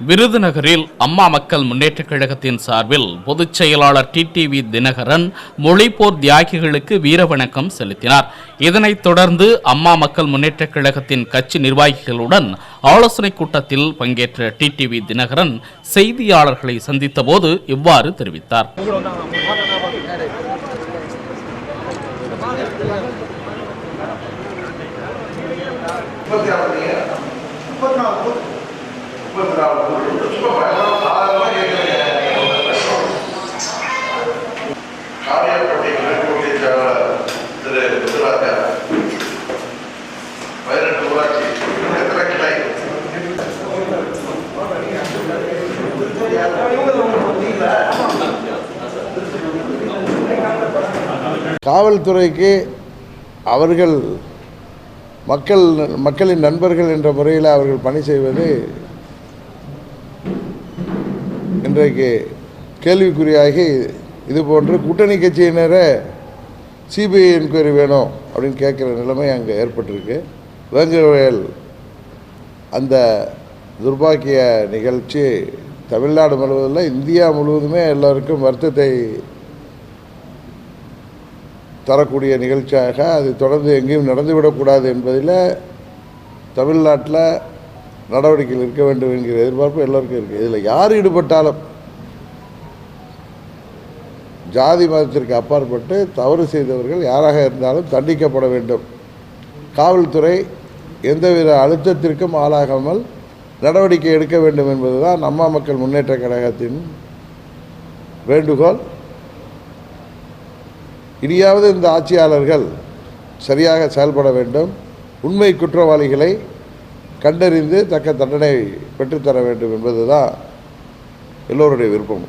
விருதுநகரில் அம்மா மக்கள் முன்னேற்றக் கழகத்தின் சார்பில் பொதுச் செயலாளர் டிடிவி தினகரன் மொழிப்போர் தியாகிகளுக்கு வீரவணக்கம் செலுத்தினார். இதனைத் தொடர்ந்து அம்மா மக்கள் முன்னேற்றக் கழகத்தின் கட்சி நிர்வாகிகளுடன் ஆலோசனைக் கூட்டத்தில் பங்கேற்ற டிடிவி தினகரன் செய்தியாளர்களை சந்தித்தபோது இவ்வாறு தெரிவித்தார். முப்பத்தி காவல்துறைக்கு அவர்கள் மக்கள் மக்களின் நண்பர்கள் என்ற முறையில் அவர்கள் பணி செய்வது இன்றைக்கு கேள்விக்குறியாகி இது போன்று கூட்டணி கட்சியினரை சிபிஐ என்கொயரி வேணும் அப்படின்னு கேட்குற நிலைமை அங்கே ஏற்பட்டிருக்கு. வேங்கவேல் அந்த துர்பாக்கிய நிகழ்ச்சி தமிழ்நாடு முழுவதில் இந்தியா முழுவதுமே எல்லாருக்கும் வருத்தத்தை தரக்கூடிய நிகழ்ச்சியாக அது தொடர்ந்து எங்கேயும் நடந்துவிடக்கூடாது என்பதில் தமிழ்நாட்டில் நடவடிக்கைகள் இருக்க வேண்டும் என்கிற எதிர்பார்ப்பு எல்லோருக்கும் இருக்குது இதில் யார் ஈடுபட்டாலும் ஜாதி மதத்திற்கு அப்பாற்பட்டு தவறு செய்தவர்கள் யாராக இருந்தாலும் தண்டிக்கப்பட வேண்டும். காவல்துறை எந்தவித அழுத்தத்திற்கும் ஆளாகாமல் நடவடிக்கை எடுக்க வேண்டும் என்பதுதான் அம்மா மக்கள் முன்னேற்ற கழகத்தின் வேண்டுகோள். இனியாவது இந்த ஆட்சியாளர்கள் சரியாக செயல்பட வேண்டும். உண்மை குற்றவாளிகளை கண்டறிந்து தக்க தண்டனை பெற்றுத்தர வேண்டும் என்பது தான் எல்லோருடைய விருப்பம்.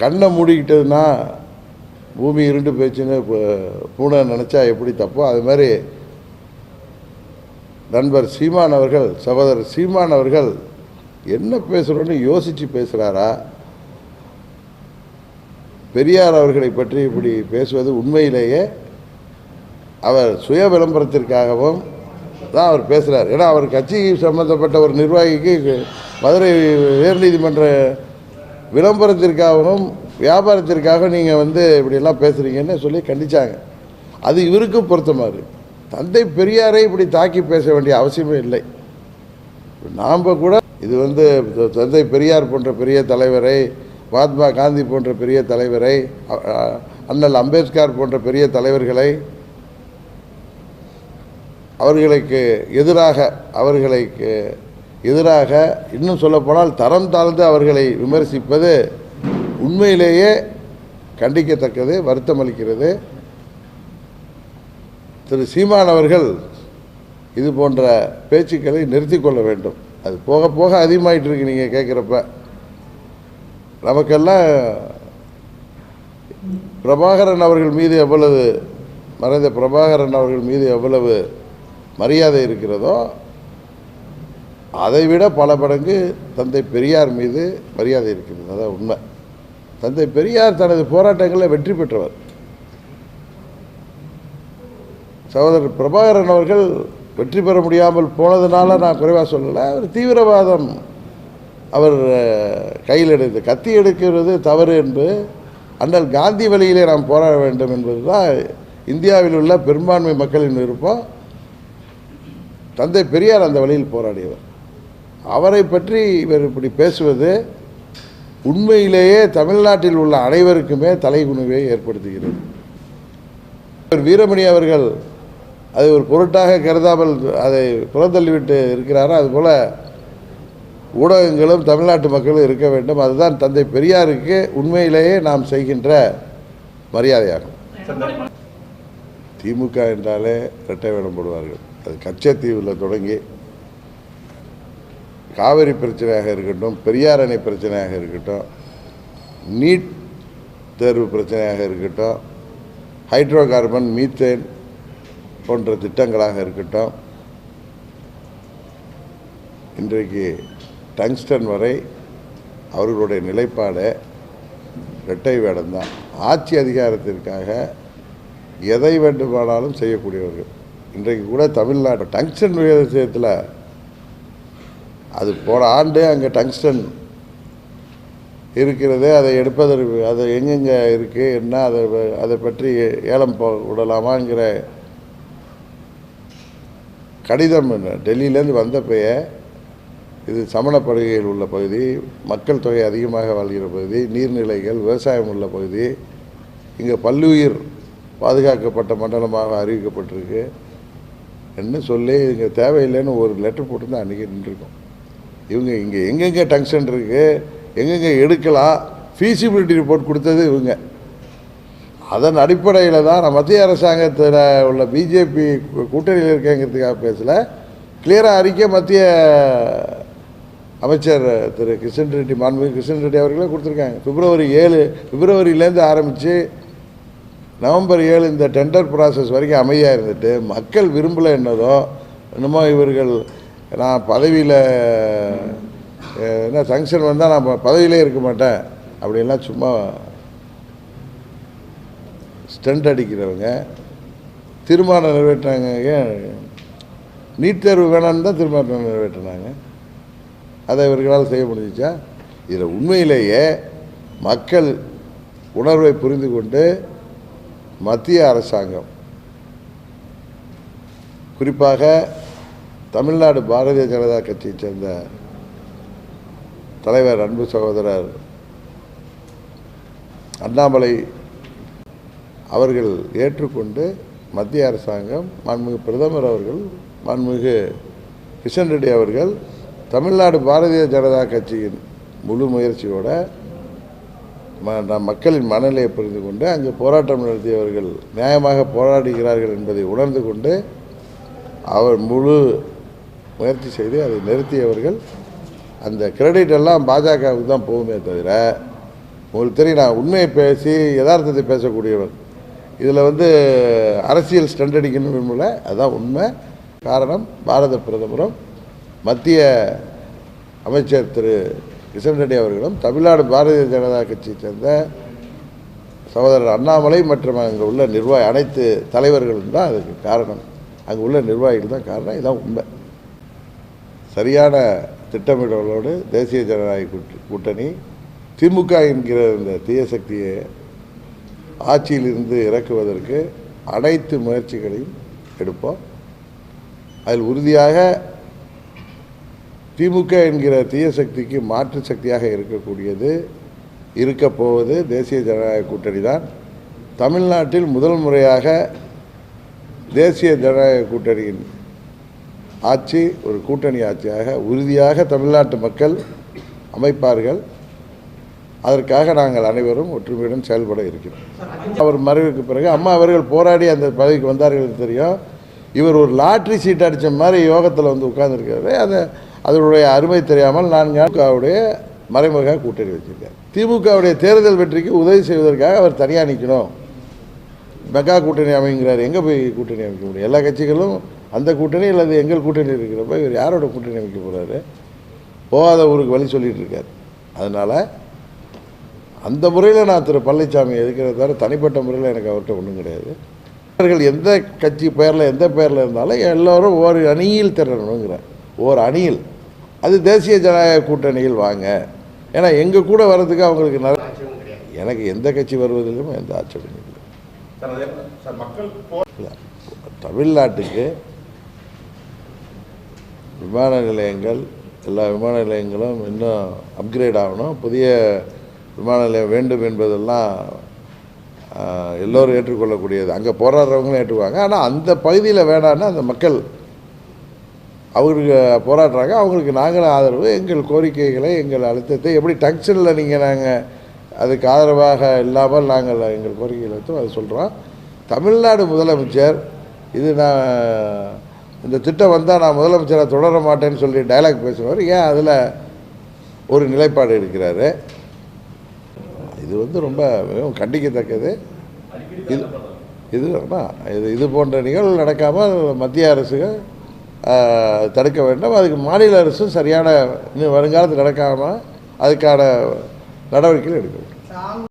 கண்ணை மூடிக்கிட்டதுன்னா பூமி இருண்டு போச்சுன்னு பூனை நினச்சா எப்படி தப்போ அது மாதிரி நண்பர் சீமான் அவர்கள் சகோதரர் சீமான் அவர்கள் என்ன பேசுகிறோன்னு யோசித்து பேசுகிறாரா பெரியார் அவர்களை பற்றி இப்படி பேசுவது உண்மையிலேயே அவர் சுய விளம்பரத்திற்காகவும் தான் அவர் பேசுகிறார் ஏன்னா அவர் கட்சி சம்மந்தப்பட்ட ஒரு நிர்வாகிக்கு மதுரை உயர்நீதிமன்ற விளம்பரத்திற்காகவும் வியாபாரத்திற்காக நீங்கள் வந்து இப்படியெல்லாம் பேசுகிறீங்கன்னு சொல்லி கண்டிச்சாங்க. அது இவருக்கும் பொருத்தமாக தந்தை பெரியாரை இப்படி தாக்கி பேச வேண்டிய அவசியமே இல்லை. நாம் கூட இது வந்து தந்தை பெரியார் போன்ற பெரிய தலைவரை மகாத்மா காந்தி போன்ற பெரிய தலைவரை அண்ணல் அம்பேத்கர் போன்ற பெரிய தலைவர்களை அவர்களுக்கு எதிராக அவர்களுக்கு எதிராக இன்னும் சொல்லப்போனால் தரம் தாழ்ந்து அவர்களை விமர்சிப்பது உண்மையிலேயே கண்டிக்கத்தக்கது வருத்தமளிக்கிறது. திரு சீமான் அவர்கள் இது போன்ற பேச்சுக்களை நிறுத்தி கொள்ள வேண்டும். அது போக போக அதிகமாயிட்டு இருக்கு நீங்கள் கேட்குறப்ப. நமக்கெல்லாம் பிரபாகரன் அவர்கள் மீது எவ்வளவு மறைந்த பிரபாகரன் அவர்கள் மீது எவ்வளவு மரியாதை இருக்கிறதோ அதைவிட பல மடங்கு தந்தை பெரியார் மீது மரியாதை இருக்கிறது. அதான் உண்மை. தந்தை பெரியார் தனது போராட்டங்களில் வெற்றி பெற்றவர். சகோதரர் பிரபாகரன் அவர்கள் வெற்றி பெற முடியாமல் போனதுனால நான் குறைவாக சொல்லலை. அவர் தீவிரவாதம் அவர் கையில் எடுத்து கத்தி எடுக்கிறது தவறு என்று அண்ணல் காந்தி வழியிலே நாம் போராட வேண்டும் என்பது தான் இந்தியாவில் உள்ள பெரும்பான்மை மக்களின் விருப்பம். தந்தை பெரியார் அந்த வழியில் போராடியவர். அவரை பற்றி இவர் இப்படி பேசுவது உண்மையிலேயே தமிழ்நாட்டில் உள்ள அனைவருக்குமே தலைகுனிவை ஏற்படுத்துகிறது. இவர் வீரமணி அவர்கள் அதை ஒரு பொருட்டாக கருதாமல் அதை புறந்தள்ளிவிட்டு இருக்கிறாரோ? அதுபோல் ஊடகங்களும் தமிழ்நாட்டு மக்களும் இருக்க வேண்டும். அதுதான் தந்தை பெரியாருக்கு உண்மையிலேயே நாம் செய்கின்ற மரியாதையாகும். திமுக என்றாலே இரட்டை வேடம் போடுவார்கள். அது கச்சத்தீவில் தொடங்கி காவிரி பிரச்சனையாக இருக்கட்டும் பெரியார் அணை பிரச்சனையாக இருக்கட்டும் நீட் தேர்வு பிரச்சனையாக இருக்கட்டும் ஹைட்ரோ கார்பன் மீத்தேன் போன்ற திட்டங்களாக இருக்கட்டும் இன்றைக்கு டங்ஸ்டன் வரை அவர்களுடைய நிலைப்பாடு இரட்டை வேடம்தான். ஆட்சி அதிகாரத்திற்காக எதை வேண்டுமானாலும் செய்யக்கூடியவர்கள். இன்றைக்கு கூட தமிழ்நாடு டங்ஸ்டன் விஷயத்தில் அது போன ஆண்டு அங்கே டங்ஸ்டன் இருக்கிறது அதை எடுப்பதற்கு அது எங்கெங்கே இருக்குது என்ன அதை அதை பற்றி ஏலம் போ விடலாமாங்கிற கடிதம் டெல்லியிலேருந்து வந்தப்பய இது சமணப்படுகையில் உள்ள பகுதி மக்கள் தொகை அதிகமாக வாழ்கிற பகுதி நீர்நிலைகள் விவசாயம் உள்ள பகுதி இங்கே பல்லுயிர் பாதுகாக்கப்பட்ட மண்டலமாக அறிவிக்கப்பட்டிருக்கு. என்ன சொல்லி இங்கே தேவையில்லைன்னு ஒரு லெட்டர் போட்டு அன்றைக்கி நின்றுருக்கோம். இவங்க இங்கே எங்கெங்கே டங்ஷன் இருக்குது எங்கெங்கே எடுக்கலாம் ஃபீசிபிலிட்டி ரிப்போர்ட் கொடுத்தது இவங்க. அதன் அடிப்படையில் தான் நான் மத்திய அரசாங்கத்தில் உள்ள பிஜேபி கூட்டணியில் இருக்கேங்கிறதுக்காக பேசல. கிளியராக அறிக்கை மத்திய அமைச்சர் திரு கிஷன் ரெட்டி மாண்புமிகு கிஷன் ரெட்டி அவர்களே கொடுத்துருக்காங்க. பிப்ரவரி ஏழு பிப்ரவரியிலேருந்து ஆரம்பித்து நவம்பர் ஏழு இந்த டெண்டர் ப்ராசஸ் வரைக்கும் அமைதியாக இருந்துட்டு மக்கள் விரும்பலை என்னதோ என்னமோ இவர்கள் நான் பதவியில் என்ன சங்ஷன் வந்தால் நான் ப- பதவியிலே இருக்க மாட்டேன் அப்படின்லாம் சும்மா ஸ்டண்ட் அடிக்கிறவங்க. தீர்மானம் நிறைவேற்றினாங்க. ஏன்? நீட் தேர்வு வேணான்னு தான் தீர்மானம் நிறைவேற்றினாங்க. அதை இவர்களால் செய்ய முடிஞ்சிச்சா? இதில் உண்மையிலேயே மக்கள் உணர்வை புரிந்து கொண்டு மத்திய அரசாங்கம். குறிப்பாக தமிழ்நாடு பாரதிய ஜனதா கட்சியைச் சேர்ந்த தலைவர் அன்பு சகோதரர் அண்ணாமலை அவர்கள் ஏற்றுக்கொண்டு மத்திய அரசாங்கம் மாண்புமிகு பிரதமர் அவர்கள் மாண்புமிகு கிஷன் ரெட்டி அவர்கள் தமிழ்நாடு பாரதிய ஜனதா கட்சியின் முழு முயற்சியோட மக்களின் மனநிலையை புரிந்து கொண்டு அங்கு போராட்டம் நடத்தியவர்கள் நியாயமாக போராடுகிறார்கள் என்பதை உணர்ந்து கொண்டு அவர் முழு முயற்சி செய்து அதை நிறுத்தியவர்கள். அந்த கிரெடிட் எல்லாம் பாஜகவுக்கு தான் போகுமே தவிர உங்களுக்கு தெரியும் நான் உண்மையை பேசி யதார்த்தத்தை பேசக்கூடியவர் இதில் வந்து அரசியல் ஸ்டண்ட் அடிக்கணும் விரும்பல அதுதான் உண்மை. காரணம் பாரத பிரதமரும் மத்திய அமைச்சர் திரு கிஷன் ரெட்டி அவர்களும் தமிழ்நாடு பாரதிய ஜனதா கட்சியைச் சேர்ந்த சகோதரர் அண்ணாமலை மற்றும் அங்கே உள்ள நிர்வாகி அனைத்து தலைவர்களும் தான் அதுக்கு காரணம். அங்கே உள்ள நிர்வாகிகள் தான் காரணம். இதுதான் உண்மை. சரியான திட்டமிடலோடு தேசிய ஜனநாயக கூட்டணி திமுக என்கிற இந்த தீய சக்தியை ஆட்சியிலிருந்து இறக்குவதற்கு அனைத்து முயற்சிகளையும் எடுப்போம். அதில் உறுதியாக திமுக என்கிற தீய சக்திக்கு மாற்று சக்தியாக இருக்கக்கூடியது இருக்கப் போவது தேசிய ஜனநாயக கூட்டணி தான். தமிழ்நாட்டில் முதல் முறையாக தேசிய ஜனநாயக கூட்டணியின் ஆட்சி ஒரு கூட்டணி ஆட்சியாக உறுதியாக தமிழ்நாட்டு மக்கள் அமைப்பார்கள். அதற்காக நாங்கள் அனைவரும் ஒற்றுமையுடன் செயல்பட இருக்கிறோம். அவர் மறைவுக்கு பிறகு அம்மா அவர்கள் போராடி அந்த பதவிக்கு வந்தார்கள் தெரியும். இவர் ஒரு லாட்ரி சீட் அடித்த மாதிரி யோகத்தில் வந்து உட்கார்ந்துருக்காரு அதை அதனுடைய அருமை தெரியாமல் நான் திமுகவுடைய மறைமுக கூட்டணி வச்சிருக்கார் திமுகவுடைய தேர்தல் வெற்றிக்கு உதவி செய்வதற்காக அவர் தனியாக நிற்கணும் மெகா கூட்டணி அமைங்கிறார். எங்கே போய் கூட்டணி அமைக்க முடியும்? எல்லா கட்சிகளும் அந்த கூட்டணி அல்லது எங்கள் கூட்டணி இருக்கிறப்ப இவர் யாரோட கூட்டணி அமைக்க போகிறாரு போகாத ஊருக்கு வழி சொல்லிகிட்டு இருக்கார். அதனால் அந்த முறையில் நான் திரு பழனிசாமி எதுக்கிறத தவிர தனிப்பட்ட முறையில் எனக்கு அவர்கிட்ட ஒன்றும் கிடையாது. அவர்கள் எந்த கட்சி பெயரில் எந்த பெயரில் இருந்தாலும் எல்லோரும் ஒரு அணியில் திரளணுங்கிறார். ஓர் அணியில். அது தேசிய ஜனநாயக கூட்டணியில் வாங்க. ஏன்னா எங்கள் கூட வர்றதுக்கு அவங்களுக்கு நிறைய எனக்கு எந்த கட்சி வருவதிலும் எந்த ஆட்சேபனையும் இல்லை. தமிழ்நாட்டுக்கு விமான நிலையங்கள் எல்லா விமான நிலையங்களும் இன்னும் அப்கிரேட் ஆகணும். புதிய விமான நிலையம் வேண்டும் என்பதெல்லாம் எல்லோரும் ஏற்றுக்கொள்ளக்கூடியது. அங்கே போராடுறவங்களும் ஏற்றுக்குவாங்க. ஆனால் அந்த பகுதியில் வேணான்னா அந்த மக்கள் அவருக்கு போராடுறாங்க. அவங்களுக்கு நாங்களும் ஆதரவு எங்கள் கோரிக்கைகளை எங்கள் அழுத்தத்தை எப்படி டங்ஷனில் நீங்கள் நாங்கள் அதுக்கு ஆதரவாக இல்லாமல் நாங்கள் எங்கள் கோரிக்கைகளை வைத்தோம் அதை சொல்கிறோம் தமிழ்நாடு முதலமைச்சர் இது நான் இந்த திட்டம் வந்தால் நான் முதலமைச்சரை தொடர மாட்டேன்னு சொல்லி டயலாக் பேசுவார் ஏன் அதில் ஒரு நிலைப்பாடு இருக்கிறாரு இது வந்து ரொம்ப மிகவும் கண்டிக்கத்தக்கது. இது இது இது இது போன்ற நிகழ்வு நடக்காமல் மத்திய அரசுகள் தடுக்க வேண்டும். அதுக்கு மாநில அரசும் சரியான இன்னும் வருங்காலத்தில் நடக்காமல் அதுக்கான நடவடிக்கைகள் எடுக்க வேண்டும்.